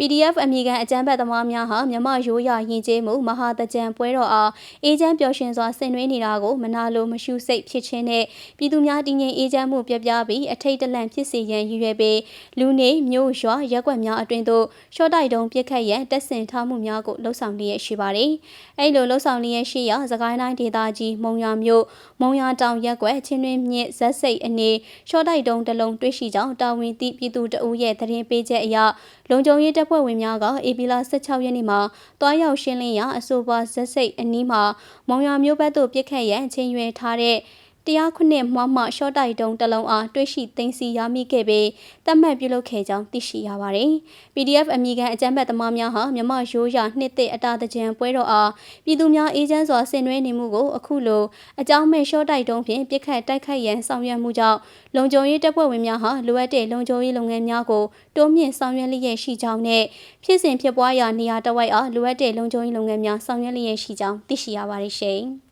PDF အမည်ခံအကြမ်းဖက်သမားများဟာမြမရိုးရရင်ကျေးမှုမဟာတကြံပွဲတော်အားအေဂျင့်ပျော်ရွှင်စွာဆင်နွှဲနေတာကိုမနာလိုမရှုစိတ်ဖြစ်ခြင်းနဲ့ပြည်သူများတည်ငြိမ်အေးချမ်းမှုပြပြပြီးအထိတ်တလန့်ဖြစ်စေရန်ရည်ရွယ်ပြီးလူနေမျိုးရွာရက်ွက်များအတွင်သို့ရှော့တိုက်တုံးပစ်ခတ်ရန်တက်ဆင်ထားမှုများကိုလှုံ့ဆော်လျက်ရှိပါတယ်။အဲ့လိုလှုံ့ဆော်လျက်ရှိရာသခိုင်းတိုင်းဒေသကြီးမုံရွာမြို့မုံရွာတောင်ရက်ွက်ချင်းတွင်မြင့်ဇက်စိတ်အနေရှော့တိုက်တုံးတစ်လုံးတွေ့ရှိကြောင်းတာဝန်သည့်ပြည်သူတအုပ်ရဲ့သတင်းပေးချက်အရလုံခြုံရေးတပ်ဖွဲ့ဝင်များကဧပြီလ16ရက်နေ့မှာတွားရောက်ရှင်းလင်းရာအဆိုပါဇက်စိတ်အနီးမှာမုံရွာမြို့ဘက်သို့ပြစ်ခတ်ရန်ချင်းရွယ်ထားတဲ့ တရားခုနှစ်မှမှရှော့တိုက်တုံးတစ်လုံးအားတွေ့ရှိသိမ်းဆည်းရမိခဲ့ပြီးတတ်မှတ်ပြုလုပ်ခဲ့ကြောင်းသိရှိရပါတယ်။ PDF အမည်ခံအကြမ်းဖက်သမားများဟာမြမရိုးရာနှစ်သက်အတာတကြံပွဲတော်အားပြည်သူများအေးချမ်းစွာဆင်နွှဲနေမှုကိုအခုလိုအကြောင်းမဲ့ရှော့တိုက်တုံးဖြင့်ပြစ်ခတ်တိုက်ခိုက်ရန်ဆောင်ရွက်မှုကြောင့်လုံခြုံရေးတပ်ဖွဲ့ဝင်များဟာလိုအပ်တဲ့လုံခြုံရေးလုပ်ငန်းများကိုတိုးမြင့်ဆောင်ရွက်လျက်ရှိကြောင်းနဲ့ဖြစ်စဉ်ဖြစ်ပွားရာနေရာတစ်ဝိုက်အားလိုအပ်တဲ့လုံခြုံရေးလုပ်ငန်းများဆောင်ရွက်လျက်ရှိကြောင်းသိရှိရပါတယ်ရှင်။